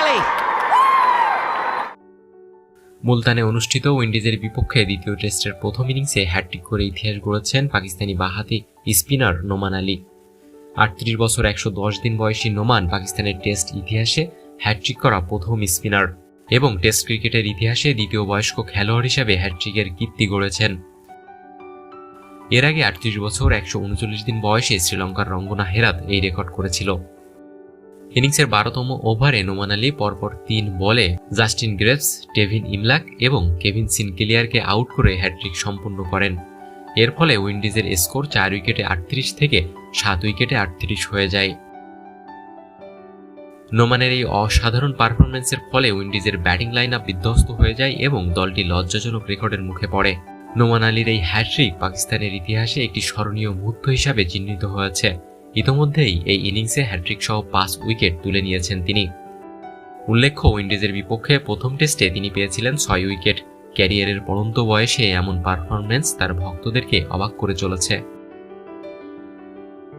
Ali. মুলতানে অনুষ্ঠিত উইন্ডিজের বিপক্ষে দ্বিতীয় টেস্টের প্রথম ইনিংসে হ্যাটট্রিক করে ইতিহাস গড়েছেন পাকিস্তানি বাহাতি স্পিনার নোমান আলী। আটত্রিশ বছর একশো দশ দিন বয়সী নোমান পাকিস্তানের টেস্ট ইতিহাসে হ্যাটট্রিক করা প্রথম স্পিনার এবং টেস্ট ক্রিকেটের ইতিহাসে দ্বিতীয় বয়স্ক খেলোয়াড় হিসেবে হ্যাটট্রিকের কীর্তি গড়েছেন। এর আগে আটত্রিশ বছর একশো উনচল্লিশ দিন বয়সে শ্রীলঙ্কার রঙ্গনা হেরাত এই রেকর্ড করেছিল। ইনিংসের বারোতম ওভারে নোমান আলী পরপর তিন বলে জাস্টিন গ্রেভস, টেভিন ইমলাক এবং কেভিন সিনকেলিয়ারকে আউট করে হ্যাট্রিক সম্পূর্ণ করেন। এর ফলে উইন্ডিজের স্কোর চার উইকেটে আটত্রিশ থেকে সাত উইকেটে আটত্রিশ হয়ে যায়। নোমানের এই অসাধারণ পারফরম্যান্সের ফলে উইন্ডিজের ব্যাটিং লাইন আপ বিধ্বস্ত হয়ে যায় এবং দলটি লজ্জাজনক রেকর্ডের মুখে পড়ে। নোমান আলীর এই হ্যাট্রিক পাকিস্তানের ইতিহাসে একটি স্মরণীয় মুহূর্ত হিসাবে চিহ্নিত হয়েছে। ইতোমধ্যেই এই ইনিংসে হ্যাট্রিক সহ পাঁচ উইকেট তুলে নিয়েছেন তিনি। উল্লেখ্য, উইন্ডিজের বিপক্ষে প্রথম টেস্টে তিনি পেয়েছিলেন ছয় উইকেট। ক্যারিয়ারের পড়ন্ত বয়সে এমন পারফরম্যান্স তার ভক্তদেরকে অবাক করে চলেছে।